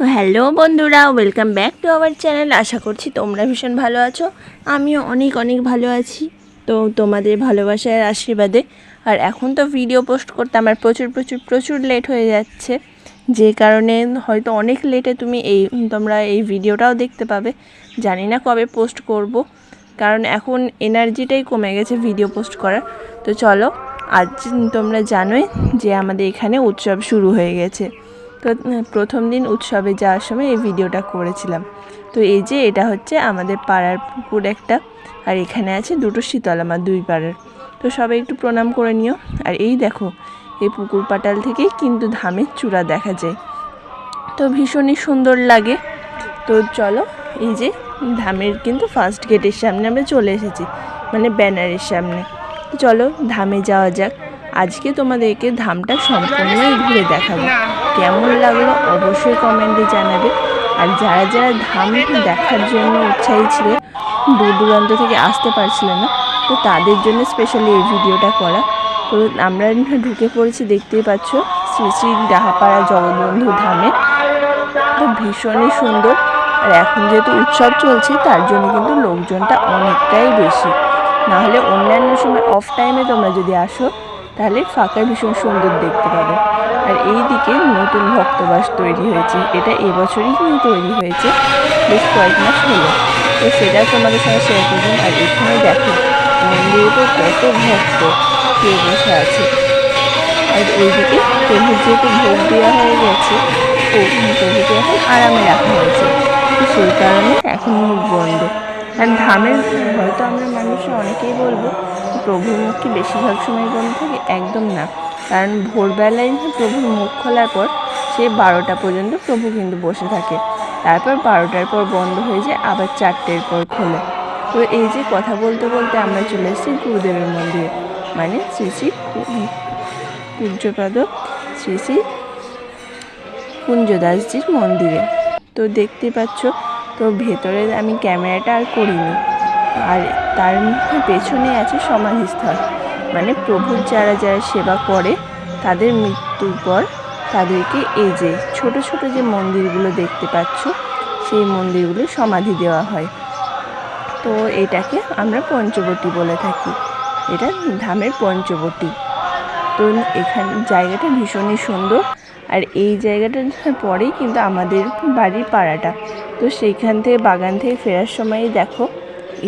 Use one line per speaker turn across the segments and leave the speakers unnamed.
So hello বন্ধুরা welcome back to our channel আশা করছি তোমরা ভীষণ ভালো আছো। আমিও অনেক অনেক ভালো আছি। তো তোমাদের ভালোবাসার আশীর্বাদে। আর এখন তো ভিডিও পোস্ট করতে আমার প্রচুর প্রচুর প্রচুর লেট হয়ে যাচ্ছে। যে কারণে হয়তো অনেক লেটে তুমি এই, তোমরা এই ভিডিওটাও দেখতে পাবে। জানি না কবে পোস্ট করব। কারণ এখন এনার্জিটাই কমে গেছে ভিডিও পোস্ট করার। তো চলো, আজ তোমরা জানোই যে আমাদের এখানে উৎসব শুরু হয়ে গেছে। তো প্রথম দিন উৎসবে যাওয়ার সময় এই ভিডিওটা করেছিলাম। তো এই যে এটা হচ্ছে আমাদের পাড়ার পুকুর একটা, আর এখানে আছে দুটো শীতল আমার দুই পাড়ার। তো সবাই একটু প্রণাম করে নিও। আর এই দেখো, এই পুকুর পাটাল থেকেই কিন্তু ধামের চূড়া দেখা যায়। তো ভীষণই সুন্দর লাগে। তো চলো, এই যে ধামের কিন্তু ফার্স্ট গেটের সামনে আমরা চলে এসেছি মানে ব্যানারের সামনে। চলো, ধামে যাওয়া যাক। আজকে তোমাদেরকে ধামটা সম্পূর্ণই ঘুরে দেখাবো। কেমন লাগল অবশ্যই কমেন্টে জানাবে। আর যারা যারা ধাম দেখার জন্য উৎসাহী ছিল দূর দূরান্ত থেকে আসতে পারছিল না তো তাদের জন্য স্পেশালি এই ভিডিওটা করা। তো আমরা ঢুকে পড়েছি দেখতেই পাচ্ছ শ্রী শ্রী ডাহাপাড়া জগৎবন্ধু ধামে। তো ভীষণই সুন্দর। আর এখন যেহেতু উৎসব চলছে তার জন্য কিন্তু লোকজনটা অনেকটাই বেশি। নাহলে অন্যান্য সময় অফ টাইমে তোমরা যদি আসো তাহলে ফাঁকা ভীষণ সুন্দর দেখতে পাবে। আর এই দিকে নতুন ভক্তবাস তৈরি হয়েছে। এটা এবছরই কিন্তু তৈরি হয়েছে, বেশ কয়েক মাস হলো। তো সেটা তোমাদের সঙ্গে শেয়ার করলাম আর এখানে দেখো, মন্দিরে তো কত ভক্ত কে বসে আছে। আর ওইদিকে প্রভুর যেহেতু ভোগ দেওয়া হয়ে গেছে, প্রভুকে এখন আরামে রাখা হয়েছে। তো সেই কারণে এখন মুখ বন্ধ। আর ধামের হয়তো আমরা মানুষরা অনেকেই বলব, প্রভুর মুখ কি বেশিরভাগ সময় বন্ধ থাকে? একদম না। কারণ ভোরবেলায় প্রভুর মুখ খোলার পর সে বারোটা পর্যন্ত প্রভু কিন্তু বসে থাকে। তারপর বারোটার পর বন্ধ হয়ে যায়, আবার চারটের পর খোলে। তো এই যে কথা বলতে বলতে আমরা চলে এসেছি গুরুদেবের মন্দিরে। মানে শ্রী শ্রী পূজ্যপাদ শ্রী শ্রী কুঞ্জদাসজির মন্দিরে। তো দেখতে পাচ্ছ তো ভেতরে আমি ক্যামেরাটা আর করিনি। আর তার পেছনে আছে সমাধিস্থল। মানে প্রভুর যারা যারা সেবা করে, তাদের মৃত্যুর পর তাদেরকে এই যে ছোট ছোট যে মন্দিরগুলো দেখতে পাচ্ছ, সেই মন্দিরগুলো সমাধি দেওয়া হয়। তো এটাকে আমরা পঞ্চবটী বলে থাকি। এটা ধামের পঞ্চবটী। তো এখানে জায়গাটা ভীষণই সুন্দর। আর এই জায়গাটার পরেই কিন্তু আমাদের বাড়ির পাড়াটা। তো সেইখান থেকে বাগান থেকে ফেরার সময় দেখো,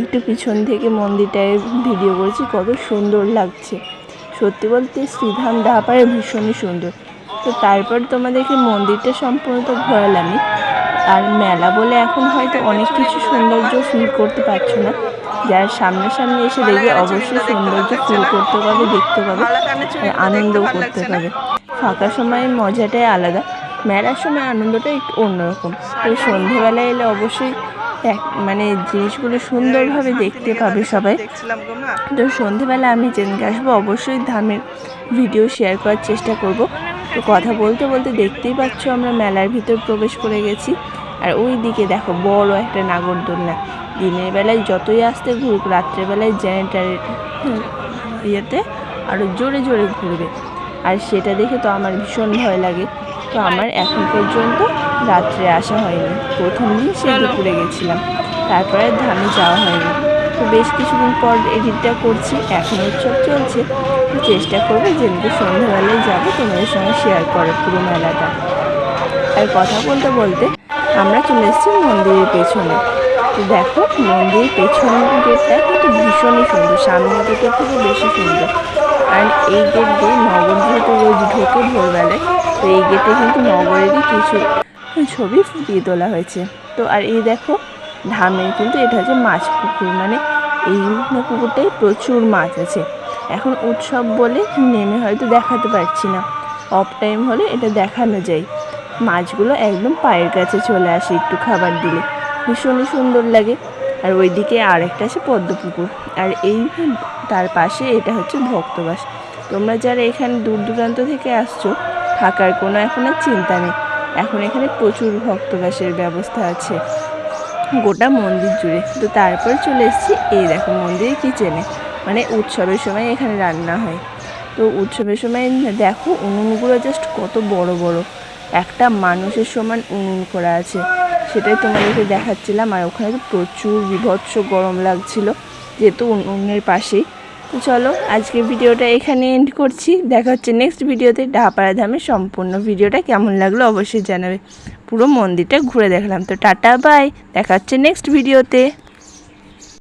একটু পিছন থেকে মন্দিরটায় ভিডিও করেছি, কত সুন্দর লাগছে। সত্যি বলতে শ্রীধাম ডাহাপাড়া ভীষণই সুন্দর। তো তারপর তোমাদেরকে মন্দিরটা সম্পূর্ণ তো ঘোরালামই। আর মেলা বলে এখন হয়তো অনেক কিছু সৌন্দর্য ফিল করতে পারছ না। যারা সামনাসামনি এসে দেখবে, অবশ্যই সৌন্দর্য ফিল করতে পারবে, দেখতে পাবে আর আনন্দও করতে পারবে। ফাঁকা সময় মজাটাই আলাদা। মেলার সময় আনন্দটা একটু অন্যরকম। তো সন্ধেবেলা এলে অবশ্যই এক মানে জিনিসগুলো সুন্দরভাবে দেখতে পাবে সবাই। তো সন্ধেবেলা আমি যেদিনকে আসব অবশ্যই ধামের ভিডিও শেয়ার করার চেষ্টা করব। তো কথা বলতে বলতে দেখতেই পাচ্ছ আমরা মেলার ভিতর প্রবেশ করে গেছি। আর ওই দিকে দেখো বড় একটা নাগরদোলনা। দিনের বেলায় যতই আসতে ঘুরুক রাত্রেবেলায় জেনারেটারের ইয়েতে আরও জোরে জোরে ঘুরবে। আর সেটা দেখে তো আমার ভীষণ ভয় লাগে। তো আমার এখন পর্যন্ত রাত্রে আসা হয়নি। প্রথম দিন সে দুপুরে গেছিলাম। তারপরে ধামে যাওয়া হয়নি। তো বেশ কিছুদিন পর এডিটটা করছি। এখন উৎসব চলছে। তো চেষ্টা করব যেদিনকে সন্ধ্যাবেলায় যাব তোমাদের সঙ্গে শেয়ার করে পুরো মেলাটা। আর কথা বলতে বলতে আমরা চলে এসেছি মন্দিরের পেছনে। তো দেখো মন্দিরের পেছন গেটটা কিন্তু ভীষণই সুন্দর। সামনের গেটের থেকে বেশি সুন্দর। আর এই গেট দিয়ে নগর যেহেতু রোজ ঢোকে ভোরবেলায়। তো এই গেটে কিন্তু নগরেরই কিছু ছবি ফুটিয়ে তোলা হয়েছে। তো আর এই দেখো ধামের কিন্তু এটা হচ্ছে মাছ পুকুর। মানে এই পুকুরটাই প্রচুর মাছ আছে। এখন উৎসব বলে নেমে হয়তো দেখাতে পারছি না। অফ টাইম হলে এটা দেখানো যায়। মাছগুলো একদম পায়ের কাছে চলে আসে একটু খাবার দিলে। ভীষণই সুন্দর লাগে। আর ওইদিকে আরেকটা আছে পদ্ম পুকুর আর এই তার পাশে এটা হচ্ছে ভক্তবাস। তোমরা যারা এখানে দূর দূরান্ত থেকে আসছো, থাকার কোনো এখন আর চিন্তা নেই। এখন এখানে প্রচুর ভক্তবাসের ব্যবস্থা আছে। গোটা মন্দির জুড়ে। তো তারপর চলে এসেছি এই দেখো মন্দিরের কিচেনে। মানে উৎসবের সময় এখানে রান্না হয়। তো উৎসবের সময় দেখো উনুনগুলো জাস্ট কত বড় বড়। একটা মানুষের সমান উনুন করা আছে। সেটাই তোমাদেরকে দেখাচ্ছিলাম। আর ওখানে তো প্রচুর বিভৎস গরম লাগছিল, যেহেতু উনুনের পাশেই। তো চলো আজকে ভিডিওটা এখানে এন্ড করছি। দেখা হচ্ছে নেক্সট ভিডিওতে। ডাহাপাড়া ধামে সম্পূর্ণ ভিডিওটা কেমন লাগল অবশ্যই জানাবে। পুরো মন্দিরটা ঘুরে দেখলাম। তো টাটা বাই দেখা হচ্ছে নেক্সট ভিডিওতে।